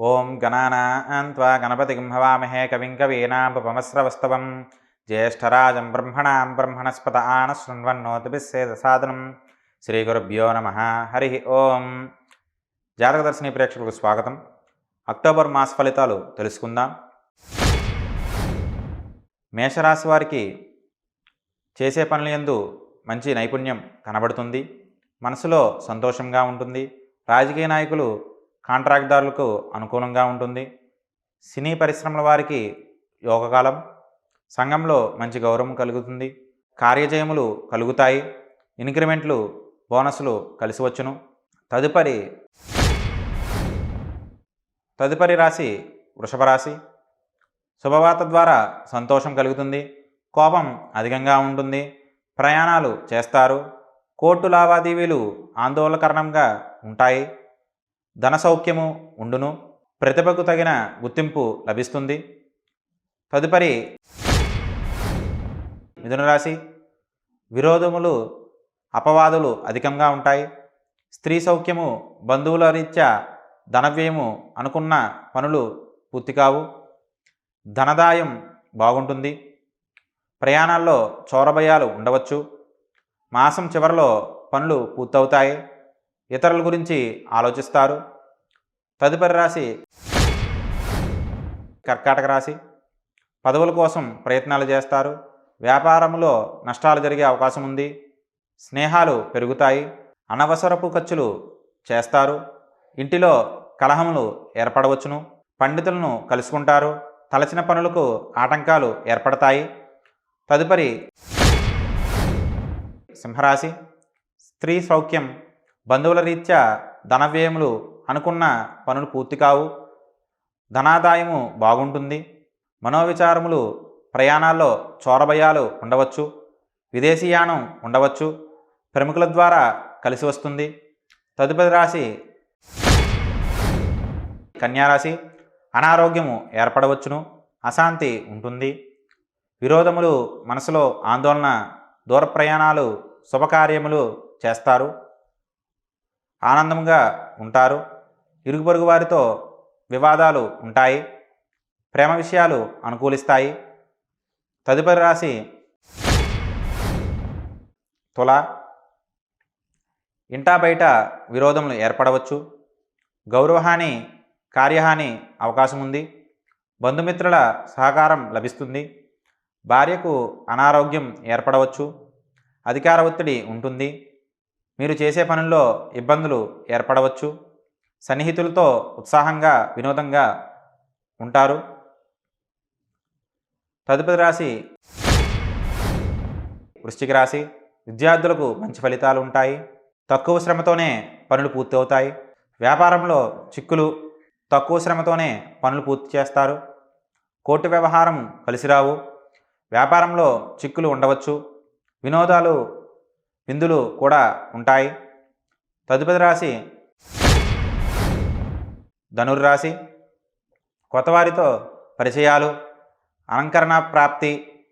ఓం గణానాన్వా గణపతిం హవామహే కవిం కవీనాముపమస్రవస్తవం జ్యేష్ఠరాజం బ్రహ్మణాం బ్రహ్మణస్పత ఆన శృణ్వన్నోతిభిస్సేదసాదనం శ్రీ గురుభ్యో నమ. హరి ఓం. జాతకదర్శిని ప్రేక్షకులకు స్వాగతం. అక్టోబర్ మాస ఫలితాలు తెలుసుకుందాం. మేషరాశి వారికి చేసే పనుల యందు మంచి నైపుణ్యం కనబడుతుంది. మనసులో సంతోషంగా ఉంటుంది. రాజకీయ నాయకులు కాంట్రాక్ట్దారులకు అనుకూలంగా ఉంటుంది. సినీ పరిశ్రమల వారికి యోగకాలం సంఘంలో మంచి గౌరవం కలుగుతుంది. కార్యజయములు కలుగుతాయి. ఇంక్రిమెంట్లు బోనస్లు కలిసి వచ్చును. తదుపరి తదుపరి రాశి వృషభ రాశి. శుభవార్త ద్వారా సంతోషం కలుగుతుంది. కోపం అధికంగా ఉంటుంది. ప్రయాణాలు చేస్తారు. కోర్టు లావాదేవీలు ఆందోళనకరణంగా ఉంటాయి. ధన సౌఖ్యము ఉండును. ప్రతిభకు తగిన గుర్తింపు లభిస్తుంది. తదుపరి మిథున రాశి. విరోధములు అపవాదులు అధికంగా ఉంటాయి. స్త్రీ సౌఖ్యము బంధువుల రీత్యా ధనవ్యయము అనుకున్న పనులు పూర్తి కావు. ధనదాయం బాగుంటుంది. ప్రయాణాల్లో చోరభయాలు ఉండవచ్చు. మాసం చివరిలో పనులు పూర్తవుతాయి. ఇతరుల గురించి ఆలోచిస్తారు. తదుపరి రాశి కర్కాటక రాశి. పదవుల కోసం ప్రయత్నాలు చేస్తారు. వ్యాపారంలో నష్టాలు జరిగే అవకాశం ఉంది. స్నేహాలు పెరుగుతాయి. అనవసరపు ఖర్చులు చేస్తారు. ఇంటిలో కలహములు ఏర్పడవచ్చును. పండితులను కలుసుకుంటారు. తలచిన పనులకు ఆటంకాలు ఏర్పడతాయి. తదుపరి సింహరాశి. స్త్రీ సౌఖ్యం బంధువుల రీత్యా ధనవ్యయములు అనుకున్న పనులు పూర్తి కావు. ధనాదాయము బాగుంటుంది. మనోవిచారములు ప్రయాణాల్లో చోరభయాలు ఉండవచ్చు. విదేశీయానం ఉండవచ్చు. ప్రముఖుల ద్వారా కలిసి వస్తుంది. తదుపరి రాశి కన్యారాశి అనారోగ్యము ఏర్పడవచ్చును. అశాంతి ఉంటుంది. విరోధములు మనసులో ఆందోళన దూర ప్రయాణాలు శుభకార్యములు చేస్తారు. ఆనందంగా ఉంటారు. ఇరుగు పొరుగు వారితో వివాదాలు ఉంటాయి. ప్రేమ విషయాలు అనుకూలిస్తాయి. తదుపరి రాశి తుల. ఇంటా బయట విరోధములు ఏర్పడవచ్చు. గౌరవహాని కార్యహాని అవకాశం ఉంది. బంధుమిత్రుల సహకారం లభిస్తుంది. భార్యకు అనారోగ్యం ఏర్పడవచ్చు. అధికార ఒత్తిడి ఉంటుంది. మీరు చేసే పనుల్లో ఇబ్బందులు ఏర్పడవచ్చు. సన్నిహితులతో ఉత్సాహంగా వినోదంగా ఉంటారు. తదుపరి రాశి వృశ్చిక రాశి. విద్యార్థులకు మంచి ఫలితాలు ఉంటాయి. తక్కువ శ్రమతోనే పనులు పూర్తి అవుతాయి. వ్యాపారంలో చిక్కులు తక్కువ శ్రమతోనే పనులు పూర్తి చేస్తారు. కోర్టు వ్యవహారం కలిసిరావు వ్యాపారంలో చిక్కులు ఉండవచ్చు. వినోదాలు విందులు కూడా ఉంటాయి. తదుపరి రాశి ధనుర్రాశి కొత్తవారితో పరిచయాలు అలంకరణ ప్రాప్తి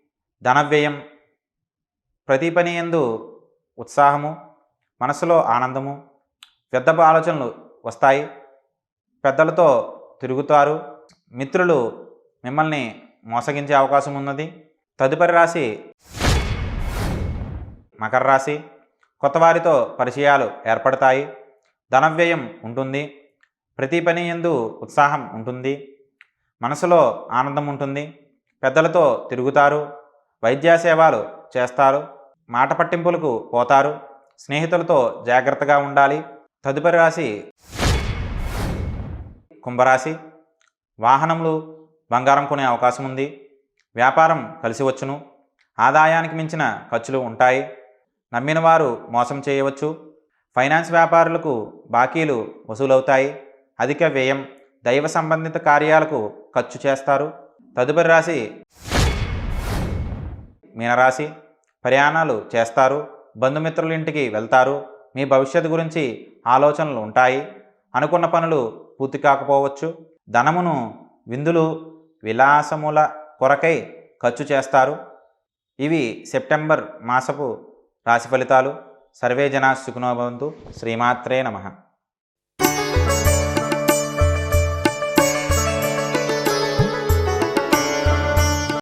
ధనవ్యయం ప్రతి పని ఎందు ఉత్సాహము మనసులో ఆనందము పెద్ద ఆలోచనలు వస్తాయి. పెద్దలతో తిరుగుతారు. మిత్రులు మిమ్మల్ని మోసగించే అవకాశం ఉన్నది. తదుపరి రాశి మకర రాశి. కొత్తవారితో పరిచయాలు ఏర్పడతాయి. ధనవ్యయం ఉంటుంది. ప్రతి పని ఎందు ఉత్సాహం ఉంటుంది. మనసులో ఆనందం ఉంటుంది. పెద్దలతో తిరుగుతారు. వైద్య సేవలు చేస్తారు. మాట పట్టింపులకు పోతారు. స్నేహితులతో జాగ్రత్తగా ఉండాలి. తదుపరి రాశి కుంభరాశి. వాహనములు బంగారం కొనే అవకాశం ఉంది వ్యాపారం కలిసి వచ్చును. ఆదాయానికి మించిన ఖర్చులు ఉంటాయి. నమ్మిన వారు మోసం చేయవచ్చు. ఫైనాన్స్ వ్యాపారులకు బాకీలు వసూలవుతాయి. అధిక వ్యయం దైవ సంబంధిత కార్యాలకు ఖర్చు చేస్తారు. తదుపరి రాశి మీనరాశి. ప్రయాణాలు చేస్తారు. బంధుమిత్రుల ఇంటికి వెళ్తారు. మీ భవిష్యత్తు గురించి ఆలోచనలు ఉంటాయి. అనుకున్న పనులు పూర్తి కాకపోవచ్చు. ధనమును విందులు విలాసముల కొరకై ఖర్చు చేస్తారు. ఇవి సెప్టెంబర్ మాసపు రాశి ఫలితాలు సర్వే జనా సుఖనోభవంతు శ్రీమాత్రే నమః.